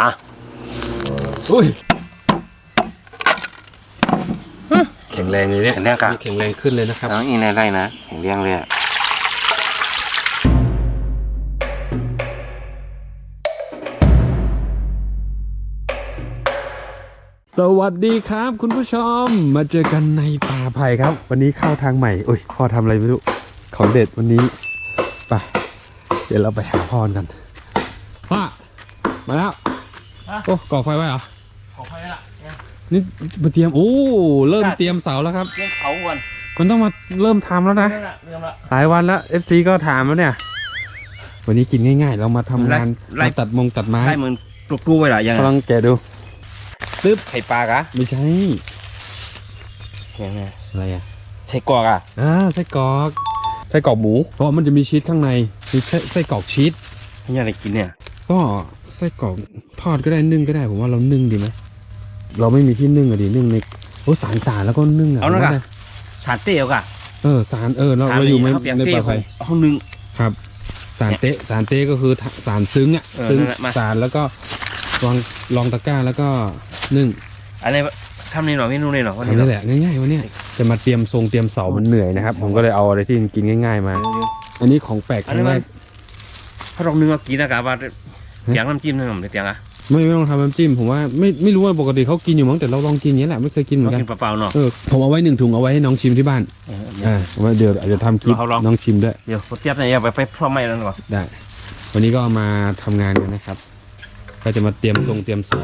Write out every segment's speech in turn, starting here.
ฮะอุ้ยแข็งแรงเลยเนี่ยแข็งแรงกะแข็งแรงขึ้นเลยนะครับน้องอีในไร่นะแข็งเลี้ยงเลยอะสวัสดีครับ คุณผู้ชมมาเจอกันในป่าไผ่ครับ วันนี้เข้าทางใหม่อุ้ยพ่อทำอะไรไม่รู้ของเด็ดวันนี้ไปเดี๋ยวเราไปหาพ่อกันพ่อมาแล้ว โอ้ก่อไฟไว้เหรอขอไฟละนี่มาเตรียมโอ้เริ่มเตรียมเสาแล้วครับเลี้ยงเขาก่อนมันต้องมาเริ่มทำแล้วนะนั่นแหละเริ่มละ หลายวันแล้ว FC ก็ถามแล้วเนี่ย วันนี้กินง่าย ๆ เรามาทำงานไล่ มาตัดมงตัดไม้ให้มึงปลุกตู้ไว้ละยังกำลังแกะดูตึ๊บไข่ปลากะไม่ใช่ยังไงอะไรอะใช่กรอกอะอ่าไส้กรอกไส้กรอกหมูเพราะมันจะมีชีสข้างในมีไส้ไส้กรอกชีสไม่อยากได้กินเนี่ย ก็ ไส้กรอกทอดก็ได้นึ่งก็ได้ผมว่าเรานึ่งดีไหมเราไม่มีที่นึ่งอะดินึ่งในโอ้สารสารแล้วก็นึ่งอะเอาละผมกะว่าได้สารเตี้ยวกะ เออสารเออเราเราอยู่ในเปียงในเตี้ยป่าวไผ่ห้องนึง ครับ สารเตะสารเตะก็คือสารซึ้งอะเออซึ้งนั่นแหละมา สารแล้วก็วางรองตะกร้าแล้วก็นึ่งอันนี้ทำนี่หน่อยเมนูนี่หน่อยวันอันนี้นี้แหละง่ายๆวันนี้จะมาเตรียมทรงเตรียมเสามันเหนื่อยนะครับ ผมก็เลยเอาอะไรที่กินง่าย ๆ มา อันนี้ของแปลกคอันรั้นี้งแรมันกถ้าลองนึงก็กินนะกะว่า เตียงน้ำจิ้มนี่ผมเตียงอะไม่ไม่ต้องทำน้ำจิ้มผมว่าไม่ไม่รู้ว่าปกติเขากินอยู่มั้งแต่เราลองกินอย่างนี้แหละไม่เคยกินเหมืเราอนกันกินเปล่าๆเนาะเออผมเอาไว้หนึ่งถุงเอาไว้ให้น้องชิมที่บ้านเอออ่าว่าเดี๋ยวอาจจะทำคลิปเราลองน้องชิมด้วยเดี๋ยวผมเทียบเนี่ยอย่าไปไปพร้อมไม่แล้วก่อนได้ วันนี้ก็มาทำงานกันนะครับ ก็จะมาเตรียมตรงเตรียมเสา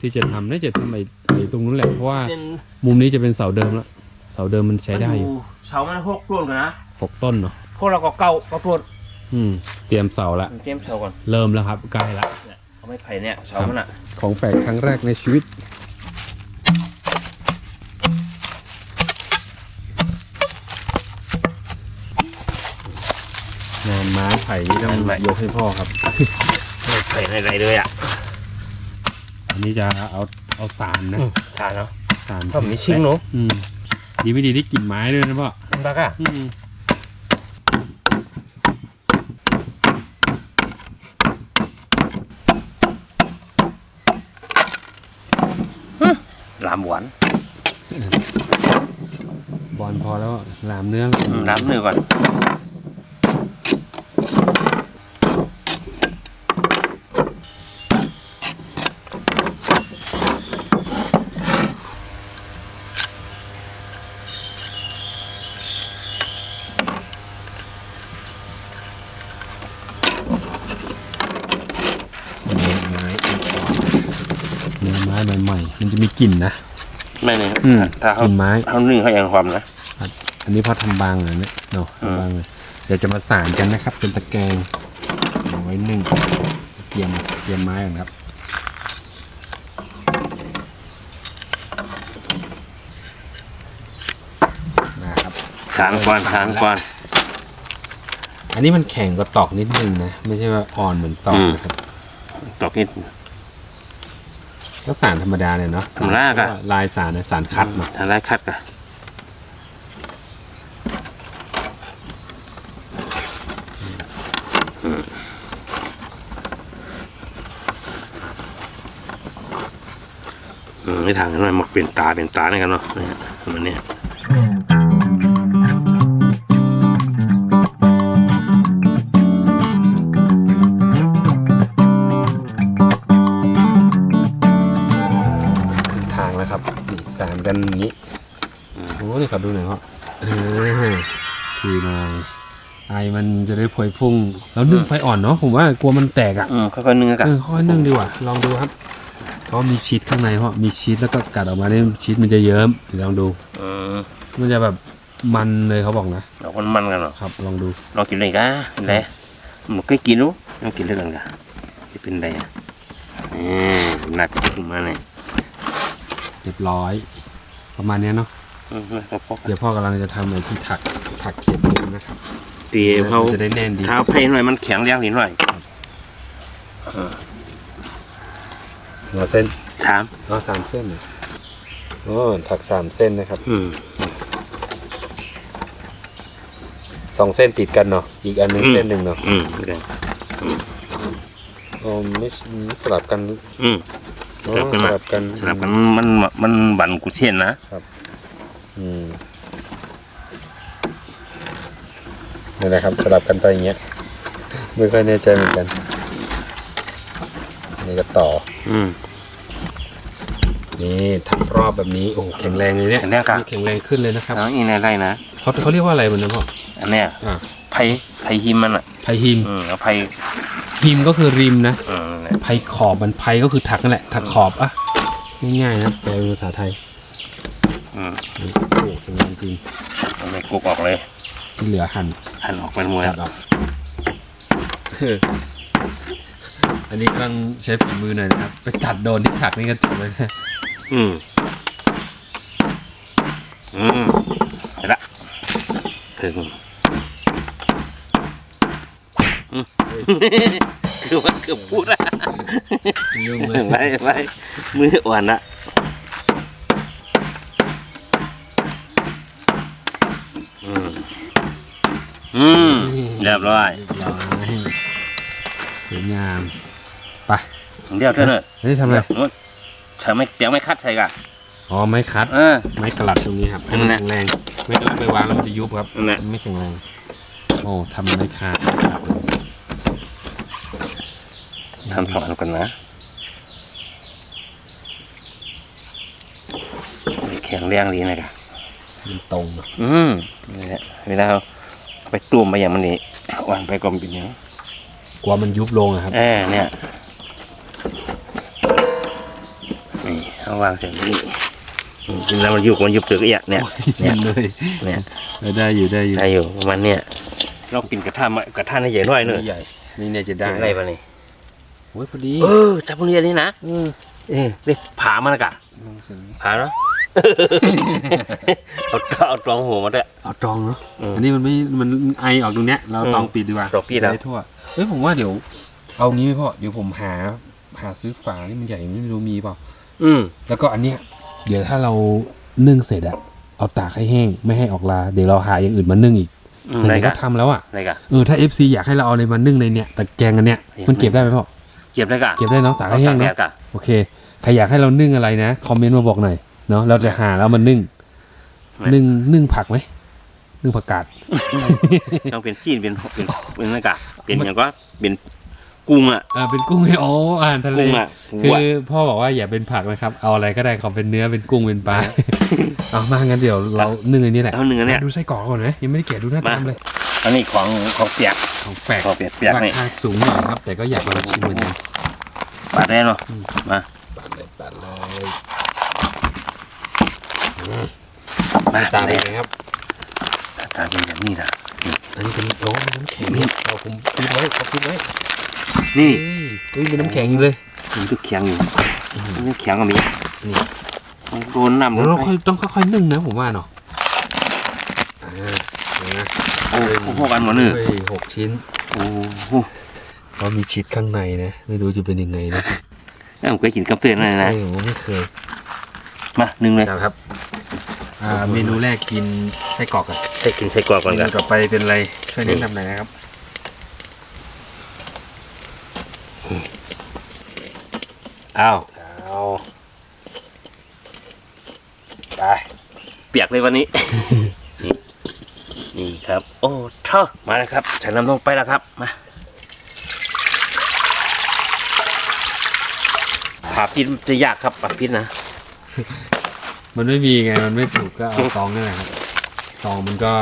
ที่จะทำน่าจะทำไอ้ไอ้ตรงนู้นแหละเพราะว่าเป็นมุมนี้จะเป็นเสาเดิมแล้วเสาเดิมมันใช้ได้อยู่เสามันหกต้นกันนะหกต้นเนาะพวกเราก็เก้าก็ต้น อืม เตรียมเสาละ เตรียมเสาก่อนเริ่มแล้วครับใกล้ละเนี่ยเอาไม้ไผ่เนี่ยเสามันอะ ของแปลกครั้งแรกในชีวิต งานไม้ไผ่นี่ต้องยกให้พ่อครับ ไม้ไผ่ในไรเลยอะอันนี้จะเอาเอาสารนะทานเนาะสารก็มีชิงเนาะอืมดีไม่ดีได้กลิ่นไม้ด้วยนะพ่อบักอะอืม ลามหวาน บอล พอแล้วหลามเนื้อลามเนื้อก่อนเนื้อไม้เนื้อไม้ใหม่ๆมันจะมีกลิ่นนะ ไม่เนี่ยอืมถ้าเขากลิ่นไม้ เขานึ่งเขาอย่างความนะ อันนี้พอทำบางเลยเนี่ยเนาะอืมทำบางเลยเดี๋ยวจะมาสานกันนะครับ เป็นตะแกรงเอาไว้นึ่งเตรียมเตรียมไม้ก่อนครับนะครับสารก่อนสารก่อนอันนี้มันแข็งกว่าตอกนิดนึงนะ ไม่ใช่ว่าอ่อนเหมือนตอกอืมนะครับตอกนิดก็สารธรรมดาเนี่ยเนาะธรรมดาครับลายสารนะสารคัดเนาะทางได้คัดกะ อืมไม่ทางกันหน่อยมักเปลี่ยนตาเปลี่ยนตาในกันเนาะนี่ยมันเนี่ยทางแล้วครับสารกันอย่างนี้โอ้นี่ขอดูหน่อยพ่อเออทีน่อยไอมันจะได้พวยพุ่ง แล้วนึ่งไฟอ่อนเนาะผมว่ากลัวมันแตกอะอืมค่อยๆนึ่งกันเออค่อยนึ่งดีกว่าลองดูครับ เขามีชีสข้างในเพราะมีชีสแล้วก็กัดออกมาเนี่ยชีสมันจะเยิ้มเดี๋ยวลองดู อืมมันจะแบบมันเลยเขาบอกนะเราคนมันกันเนาะครับ ลองดูเรากินอะไรกันเป็นไรมันก็กินรู้เรากินเรื่องกันจะเป็นไรอะอืมหนักขึ้นมาเนี่ยเรียบร้อย ประมาณเนี้ยเนาะอืมแล้วก็พอเดี๋ยวพ่อกำลังจะทำอะไรที่ถักถักเก็บดูนะครับตีเขาจะได้แน่นดีเท้าเพลหน่อยมันแข็งแรงนิดหน่อย หัวเส้นสามเอาสามเส้นเลยโอ้ถักสามเส้นนะครับ อืมสองเส้นติดกันเนาะอีกอันหนึงเส้นหนึ่งเนาะอืมไม่ได้อ๋อไม่สลับกันอืมอ๋อสลับกันสมา ลับกันสลับกันมันมันบันกุเช่นนะอืมนี่แหละครับ สลับกันไปอย่างเงี้ยไม่ค่อยแน่ใจเหมือนกันอันนี่ก็ต่อ อืม นี่ทับรอบแบบนี้โอ้โหแข็งแรงเลยเนี่ยแข็งแรงครับนี่แข็งแรงขึ้นเลยนะครับเอาอีกในไรนะเขาเขาเรียกว่าอะไรมันนะพ่ออันเนี้ยอ่าไผ่ไผ่หิมมันอะไพฮิมอืมเอาไผ่ฮิมก็คือริมนะอืมนั่นแหละไพขอบมันไพก็คือถักนั่นแหละถักขอบอะง่ายๆนะแปลเป็นภาษาไทยอืมนี่โอ้แข็งแรงจริงเอาไปกุกออกเลยที่เหลือหั่น หั่นออกเป็นมวย ตัดออกอันนี้กำลังใช้ฝีมือหน่อยนะครับ ไปตัดโดนที่ถักนี่ก็จบเลยนะ อืม อืมเสร็จละถึงอืมคือว่าเกือบพูดอะยุ่งเลยไปไปมืออ่อนละอืมอืมเรียบร้อยเรียบร้อยสวยงาม ไปเดี๋ยวเท่านั้นอันนี้ทำอะไร โน้ตใช้ไม่เปียงไม่คัดใช่กะอ๋อไม้คัดเออ ไม้กระลัดตรงนี้ครับให้มันนั่นแข็แหละงแรงไม้กระลัดไปวางแล้วมันจะยุบครับนั่นแหละ มันไม่แข็งแรงโอ้ทำไม้ขาดขาดเลยทำสอนกันนะแข็งแรงดีนะกะมันตรงอะอืมนี่แหละเวลาเอาไปตุ่มไปอย่างมันนี่วันไปกลมเป็นหยังกลัวมันยุบลงอะครับ เออเนี่ย เอาวางเสร็จนี่จริงๆแล้วมันอยู่มันยุบตึกอีกเนี่ยเนี่ยเลยเนี่ยได้อยู่ได้อยู่ได้อยู่ประมาณเนี่ยเรากินกระทะมากระทะให้ใหญ่หน่อยเนอะใหญ่นี่เนี่ยจะได้ได้ปะนี่โอ้ยพอดีเออจับเรียนนี่นะเออเออได้ผ่ามันนะกะลองเสียงผ่าเนาะเอาเอาตรองหัวมาด้วยเอาตรองเนาะอืมอันนี้มันไม่มันไอออกตรงเนี้ยเราอืมตรองปิดดีกว่าตรองปิดแล้วจะไทั่วเฮ้ยผมว่าเดี๋ยว เอางี้ไหมพ่อเดี๋ยวผมหา หาซื้อฝานี่มันใหญ่ไม่รู้มีเปล่า อืมแล้วก็อันเนี้ยเดี๋ยวถ้าเรานึ่งเสร็จอะเอาตากให้แห้งไม่ให้ออกลาเดี๋ยวเราหาอย่างอื่นมานึ่งอีกอืมไหอะไรนๆก็กะทำแล้วอะอะไรกะ เออถ้า FC อยากให้เราเอาอะไรมานึ่งในเนี้ยตะแกรงอันเนี้ยเห็นมันเก็บได้ไหมพ่อเก็บได้กะเก็บได้เนาะตากให้แห้งเอาเนาะตากแดดกะโอเค ใครอยากให้เรานึ่งอะไรนะ คอมเมนต์มาบอกหน่อย เนาะ เราจะหาแล้วมันนึ่งไม่นึ่งนึ่งผักไหม นึ่งผักกาด ต้องเป็นจีนเป็นเป็นเป็นอะไรกะเป็นอย่างก็เป็น กุ้งอะอ่าเป็นกุ้งไอโออาหารทะเลกุ้งอะคืกุ้งออะพ่อบอกว่าอย่าเป็นผักนะครับ เอาอะไรก็ได้ขอเป็นเนื้อเป็นกุ้งเป็นปลาเอามางั้นเดี๋ยวเรานึ่งอันนี้แหละเอาเนื้อเนี่ยดูไส้กรอกก่อนไหมยังไม่ได้แกะดูหน้ามาตามเลยอันนี้ของของเปียกของแปลกของเปียกเปียกรานี่คาสูงหน่อยครับ แต่ก็อยากลองชิมเหมือนกันปาดได้เนาะมาปัดเลยปัดเลยมาตามไปเลยเลยครับตามเป็นอย่างนี้นะอันนี้เป็นโอ้น้ำแข็งเอาผมฟิตไว้เขาฟิตไว้ นี่เฮ้ยเฮ้ยมีน้ำแข็งอยู่เลยมันก็เคียงอยู่มันก็เคียงก็มีนี่ต้องโดนน้ำเดี๋ยวเราค่อยต้องค่อยๆนึ่งนะผมว่าเนาะอ่าเดี๋ยวนะโอ้โหกันหมดเนื้อเฮ้ยหกชิ้นโอ้โหก็มีชีสข้างในนะ ไม่รู้จะเป็นยังไงนะแล้วผมเคยกินกับเตือนอะไรนะเออผมไม่เคย มาหนึ่งเลยครับอ่าเมนูแรกกินไส้กรอกกันใช้กินใช้กรอกก่อนเมกันูนต่อไปเป็นอะไรช่วยแนะนำหน่อยนะครับ อ้าวเอาไปเปียกเลยวันนี้นี่นี่ครับ โอ้เท่ามาแล้วครับใส่น้ำลงไปแล้วครับมาผ่าพิษจะยากครับผ่าพิษนะมันไม่มีไง มันไม่ถูกก็เอาตองนี่แหละครับตองมันก็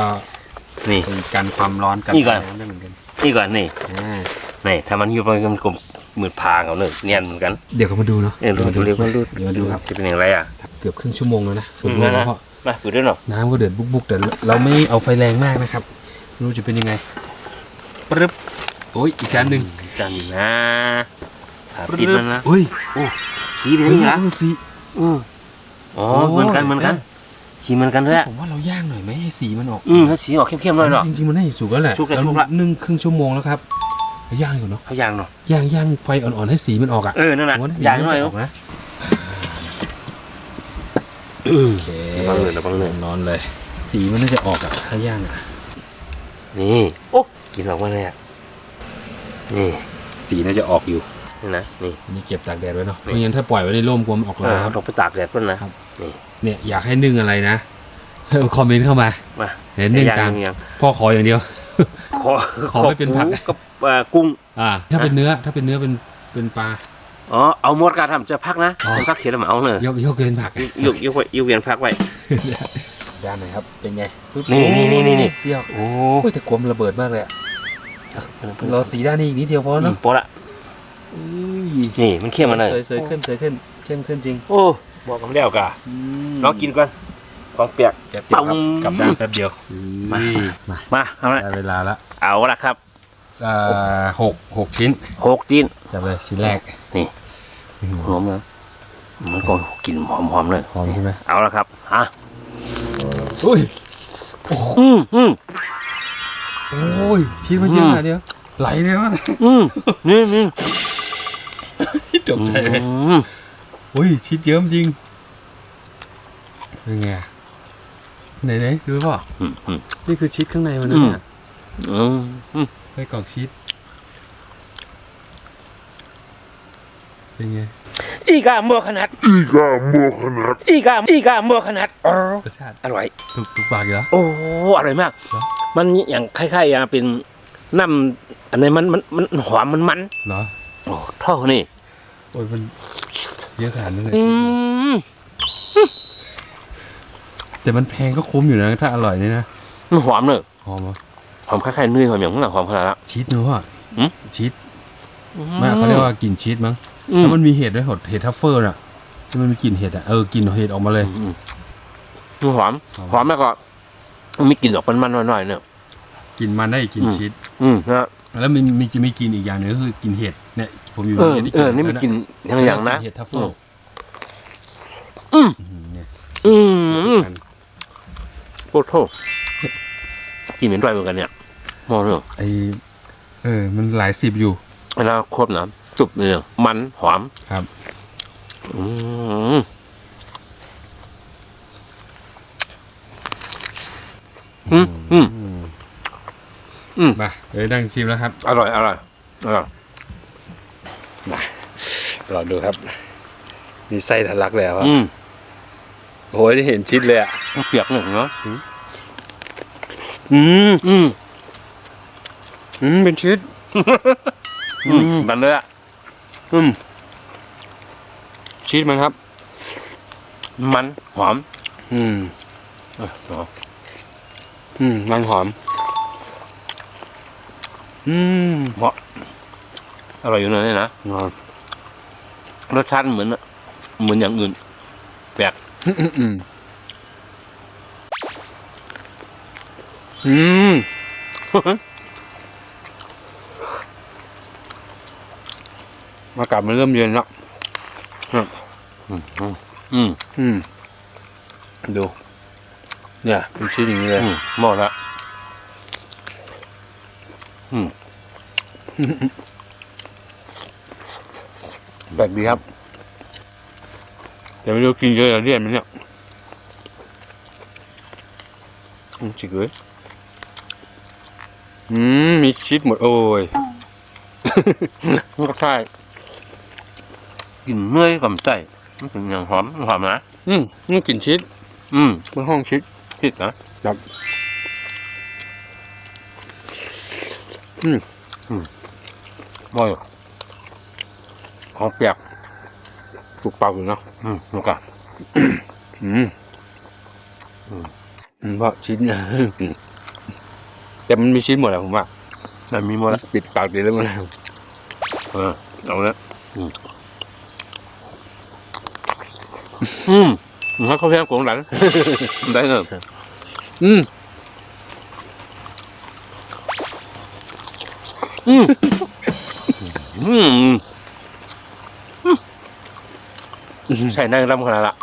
นี่เป็นกันความร้อนกันนี่ก่อนน้ำได้เหมือนกันนี่ก่อนนี่อ่านี่ถ้ามันอยู่มันกลม มืดพางเอาเนอะเนียนเหมือนกัน เดี๋ยวก็มาดูเนาะเออดูดูเร็วดูเดี๋ยวมาดูครับจะเป็นอย่างไรอะเกือบครึ่งชั่วโมงแล้วนะฝึกอืมลงนะแล้วเพราะมาฝึกด้วยเนาะน้ำก็เดือดบุกๆแต่เราไม่เอาไฟแรงมากนะครับไม่รู้จะเป็นยังไงปึ๊บโอ้ยอีกชั้นหนึ่งจันนะผ่าพิษมันนะเฮ้ยชี้ไปนี่นะเออสิอืออ๋อโอ้เหมือนกันเหมือนกันเออชี้เหมือนกันด้วยผมว่าเราย่างหน่อยไหมให้สีมันออก อืมถ้าสีออกเข้มๆหน่อยเนาะจริงๆมันให้สุกแล้วแหละสุกแล้วเราสุกละนึ่งครึ่งชั่วโมงแล้วครับ ย่างอยู่เนาะเขายางเนาะย่างย่างไฟอ่อนๆให้สีมันออกอะเออนั่นแหละผมว่าสียางมันหน่อยจะอเนาะอกนะอืมโอเคระวังเลยระวังเลยนอนเลย สีมันน่าจะออกอะถ้าย่างอะนี่โอ้กินออกมาเลยอะนี่สีน่าจะออกอยู่นี่นะนี่อันนี้เก็บตากแดดไว้เนาะไม่งั้นถ้าปล่อยไว้ในร่มกลัวมันออกเอลาอครับต้องไปตากแดดก่อนนะครับนี่เนี่ยอยากให้นึ่งอะไรนะคอมเมนต์เข้ามามาเห็นนึ่งย่างกลางอย่างพ่อขออย่างเดียวขอขอไม่เป็นผักกับเอ่อ กุ้งอ่าถ้าเป็นเนื้อถ้าเป็นเนื้อเป็นเป็นปลาอ๋อเอาหมดการทำจะพักนะอ๋อเป็นพักเขียนแล้วมาเอาเนอะยกยกเป็นผักยกยกไว้ยกเวียนพักไว้ด้านไหนครับเป็นไงนี่นี่นี่นี่นี่เสียกโอ้โอ้ยแต่กลมระเบิดมากเลยอะรอสีด้านนี้อีกนิดเดียวพออืเนาะมโปะละอุ้ยนี่มันเข้มมาเลยสวยสวยขึ้นสวยขึ้นเข้มขึ้นจริง โอ้บอกกันแล้วกะลองกินก่อนของเปียกแป๊บเดียวครับปังกลับด้านแป๊บเดียวมามามาเอาละได้เวลาละเอาละครับ อ่าหกหกชิ้นหกจีนจับเลยชิ้นแรกนี่อื้อหือหอมนะมันก็กลิ่นหอมๆเลยหอมใช่ไหมเอาละครับฮะอุ้ยอืมอืมโอ้ยชิ้นมันเยอะขนาดเดียวไหลเลยวะอืมนี่นี่ตกใจเลยอืมอุ้ยชิ้นเยอะจริงเป็นไงไหนไหนๆดูป่ะอืมอืมนี่คือชีสข้างในมันนะอืมเนี่ยอืมอืม ไส้กรอกชีสเป็นไงอีกาโมขนาด Iga Mohamed. อีกาอีกาโมขนาดอ๋อรสชาติอร่อย ถูกถูกปากอยู่แล้ว โอ้อร่อยมาก เหรอ มันอย่างคล้ายๆอย่างเป็นน้ำอันนี้มันมันมันหอมมันมันเหรอโอ้เท่านี่ โอ้ยมันเยอะขนาดนั้นเลยอืชีสเนี่ยมแต่มันแพงก็คุ้มอยู่นะถ้าอร่อยนี่นะมันหอมเนอะหอมเหรอห อมคล้ายๆเนยหอมอย่างนั้นหอมขนาดนั้นชีสเนอะว่ะหืม ชีสไม่เขาเรียกว่ากลิ่นชีสมั้งอืมแล้วมันมีเห็ดด้วยเห็ดทัฟเฟิลน่ะที่มันมีกลิ่นเห็ดอะเออกลิ่นเห็ดออกมาเลย อืมมันหอมหอม หอมแล้วก็มันมีกลิ่นออกมันๆหน่อยๆเนอะกลิ่นมันได้กลิ่นอืม ชีสอืมนะแล้วมันมีจะมีกลิ่นอีกอย่างหนึงก็คือกลิ่นเห็ดเนี่ยผมอยู่เออได้เออนี่มันกลิ่นอย่างอย่างนะ เห็ดทัฟเฟิลอืมอืม เนี่ยอืมชีสอืทุมกอันโคตรโทษกินเหมือนด้วยเหมือนกันเนี่ย มองเนอะไอเออ มันหลายสิบอยู่เวลาครบนะจุบเนี่ยมันหอมครับ อืมอืมอืมอืมมาเดี๋ยวนั่งชิมแล้วครับ อร่อยอร่อยอร่อยลองดูครับ มีไส้ทะลักแล้วอืมโอ้ยได้เห็นชิดเลยอะเปียกหนึ่งเนาะอืมอืม อืมเป็นชิดอืมมันเลยอะอืมชีสมันครับ มันหอม อืมเออหอมอืมมันหอม อืมเหมาะอร่อยอยู่เลยนะงอนรสชาติเหมือนเหมือนอย่างอื่นแปลกอืมอืม อืมอากาศมันเริ่มเย็นแล้วอืมอืมอืมอืมดู เนี่ยเป็นชิ้นอย่างนี้เลยอืมเหมาะละอืมแปลกดีครับแต่ไม่รู้กินเยอะจะเลี่ยนไหมเนี่ยอืมจิกเลยอืมมีชีสหมดโอ้ยมันก็ใช่ กลินเนื่อยกับใจมันเป็นอย่างหอมหอมนะอืมนี่กลิ่นชีสอืมมันห้องชีสคิดนะครับบ่อยของเปียกถูกปากอยู่เนาะอืมแล้วก็อืมอืมเพราะชีสเนี่ยแต่มันมีชีสหมดแหละผมว่าแต่มีหมดละปิดปากดีแล้วมันเออเอาละอืม อืมเขาเขาแพงกงหลังได้เนอะอืมอืมอืมอืมใช่นั่งรำขนาดละ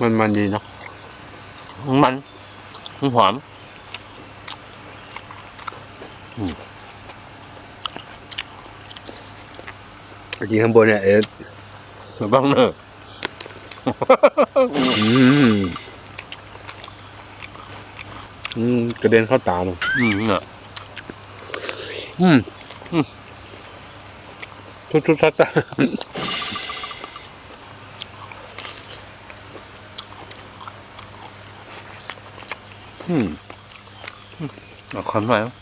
มันมันดีเนาะมันมันหอมกินข้างบนเนี่ยเออหรือ บ้างเนอะอืมอืมกระเด็นเข้าตาเลยอืมเนอะอืมทุกทุกทัศน์อืมเอาความหน่อยมั้ย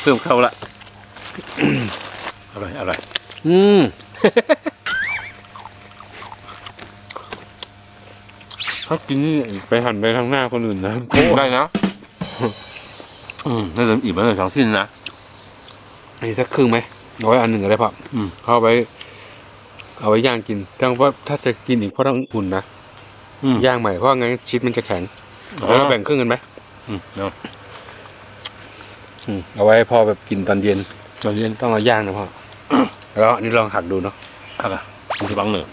เพิ่มเข้าละอร่อยอร่อยอืม ถ้ากินนี่ไปหันไปทางหน้าคนอื่นนะได้นะอืมได้เริ่มอิ่มแล้วเลยสองชิ้นนะอันนี้สักครึ่งไหมเอาไว้อันหนึ่งก็ได้พ่ออืมเข้าไปเอาไว้ย่างกินแต่ว่าถ้าจะกินอีกก็ต้องอุ่นนะอืมย่างใหม่เพราะงั้นชีสมันจะแข็งแล้วเราแบ่งครึ่งกันไหมอืมเนาะอืมเอาไว้ให้พ่อแบบกินตอนเย็น ตอนเย็นต้องเอาย่างนะพ่อ แล้วอันนี้ลองหักดูเนาะครับอะมันจะบังเหนือ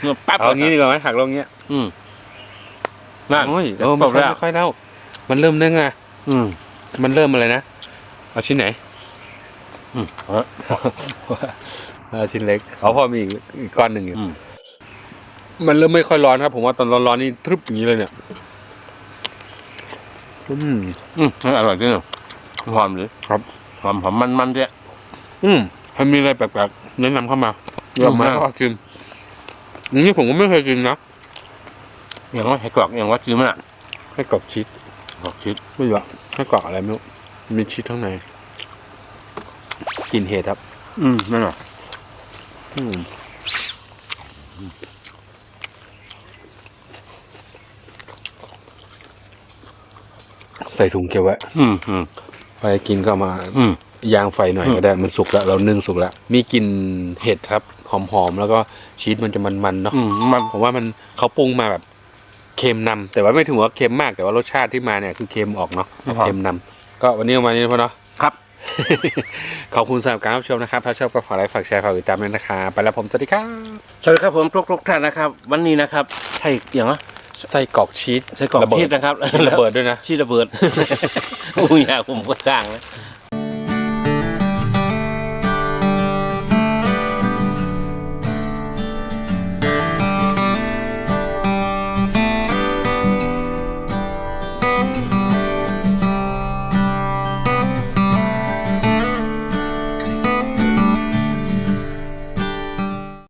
เนื้อปั๊บเอางี้ดีกว่าไหมหักลงเงี้ย อืมนั่นโอ้ยเดี๋เอยวอไม่ปั๊บค่อยแล้วไม่ค่อยเล่ามันเริ่มได้ไงอืม มันเริ่มอะไรนะเอาชิ้นไหน อืมเอาละเอาชิ้นเล็กเอาพ่อมีอีกอีกก้อนหนึ่งอยู่อืมมันเริ่มไม่ค่อยร้อนครับ ผมว่าตอนร้อนๆนี่ทรึบอย่างนี้เลยเนี่ย อืม อืมอร่อยจริงเหรอหอมเลยครับหอมหอมมันมันๆเนี่ย อืมถ้ามีอะไรแปลกๆแนะนำเข้ามาเรามาอืมก็กินอันนี้ผมก็ไม่เคยกินนะอย่างว่าให้กรอกอย่างว่าจื้อมันอะให้กรอกชีสกรอกชิดไม่รู้อะให้กรอกอะไรไม่รู้มีชีสข้างในกลินเห็ดครับ อืมนั่นเหรออืมใส่ถุงเก็บไว้อืมอืมไปกินก็เอามา อืม ย่างไฟหน่อยอืมก็ได้มันสุกแล้วเรานึ่งสุกแล้วมีกลิ่นเห็ดครับหอมๆแล้วก็ชีสมันจะมันๆเนาะอืมมันผมว่ามันเขาปรุงมาแบบเค็มนำแต่ว่าไม่ถึงว่าเค็มมากแต่ว่ารสชาติที่มาเนี่ยคือเค็มออกเนาะเค็มนำก็วันนี้ประมาณนี้นะพ่อเนาะครับขอบคุณสำหรับการรับชมนะครับ ถ้าชอบก็ฝากไลค์ฝากแชร์ฝากติดตามด้วยนะครับไปแล้วผมสวัสดีครับสวัสดีครับผมทุกทุกๆท่านนะครับ วันนี้นะครับใช่อย่างวะไส้กรอกชีสใช่กรอกระเบิดชีสนะครับชีสระเบิดด้วยนะชีสระเบิดอุ้ยอยากผมก็จ้างนะ